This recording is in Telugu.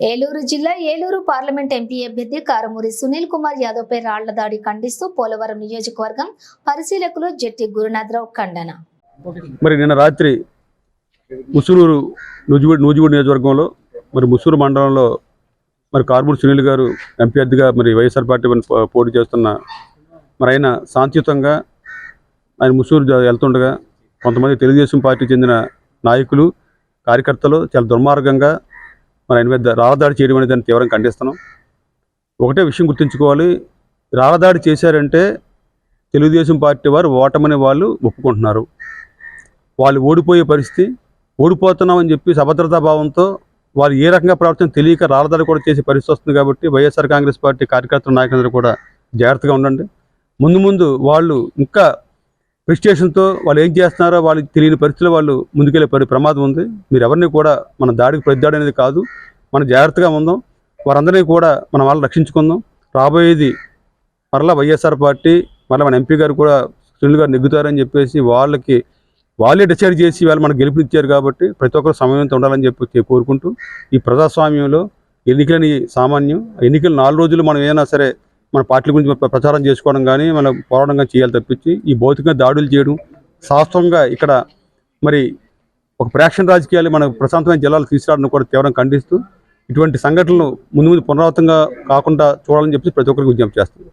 ఏలూరు జిల్లా ఏలూరు పార్లమెంట్ ఎంపీ అభ్యర్థి కారమూరి సునీల్ కుమార్ యాదవ్ పై రాళ్ళ దాడి ఖండిస్తూ పోలవరం నియోజకవర్గం పరిశీలకులు జట్టి గురునాథరావు ఖండన. మరి నిన్న రాత్రి ముసురూరు నూజివీడు నూజివీడు నియోజకవర్గంలో మరి ముసూరు మండలంలో మరి కార్మూర్ సునీల్ గారు ఎంపీ అభ్యర్థిగా మరి వైఎస్ఆర్ పార్టీ పో- పోటీ చేస్తున్న మరి ఆయన శాంతియుతంగా ఆయన ముసూరు వెళ్తుండగా కొంతమంది తెలుగుదేశం పార్టీ చెందిన నాయకులు కార్యకర్తలు చాలా దుర్మార్గంగా మరి ఆయన మీద రాళ్ళదాడి చేయడం అనేది దాన్ని తీవ్రంగా ఖండిస్తున్నాం. ఒకటే విషయం గుర్తుంచుకోవాలి. రాళ్ళదాడి చేశారంటే తెలుగుదేశం పార్టీ వారు ఓటమని వాళ్ళు ఒప్పుకుంటున్నారు. వాళ్ళు ఓడిపోయే పరిస్థితి ఓడిపోతున్నామని చెప్పి అభద్రతా భావంతో వాళ్ళు ఏ రకంగా ప్రవర్తన తెలియక రాళ్ళదాడి కూడా చేసే పరిస్థితి వస్తుంది కాబట్టి వైఎస్ఆర్ కాంగ్రెస్ పార్టీ కార్యకర్తల నాయకులందరూ కూడా జాగ్రత్తగా ఉండండి. ముందు ముందు వాళ్ళు ఇంకా ప్రిస్టేషన్తో వాళ్ళు ఏం చేస్తున్నారో వాళ్ళకి తెలియని పరిస్థితిలో వాళ్ళు ముందుకెళ్ళే పరి ప్రమాదం ఉంది. మీరు ఎవరిని కూడా మన దాడికి ప్రతిదాడి అనేది కాదు. మనం జాగ్రత్తగా ఉందాం. వారందరినీ కూడా మన వాళ్ళు రక్షించుకుందాం. రాబోయేది మరలా వైఎస్ఆర్ పార్టీ మరలా మన ఎంపీ గారు కూడా సునీల్ గారు నెగ్గుతారని చెప్పేసి వాళ్ళకి వాళ్ళే డిసైడ్ చేసి వాళ్ళు మనకు గెలిపించారు కాబట్టి ప్రతి ఒక్కరు సమయంతో ఉండాలని చెప్పి కోరుకుంటూ ఈ ప్రజాస్వామ్యంలో ఎన్నికలని సామాన్యం ఎన్నికలు నాలుగు రోజులు మనం ఏదైనా సరే మన పార్టీల గురించి ప్రచారం చేసుకోవడం కానీ మనం పోరాటం కానీ చేయాలి తప్పించి ఈ భౌతికంగా దాడులు చేయడం శాస్త్రంగా ఇక్కడ మరి ఒక ప్రేక్షణ రాజకీయాలు మన ప్రశాంతమైన జిల్లాలు తీసుకురావడం కూడా తీవ్రంగా ఖండిస్తూ ఇటువంటి సంఘటనలు ముందు ముందు పునరావృతంగా కాకుండా చూడాలని చెప్పి ప్రతి ఒక్కరికి విజ్ఞప్తి చేస్తుంది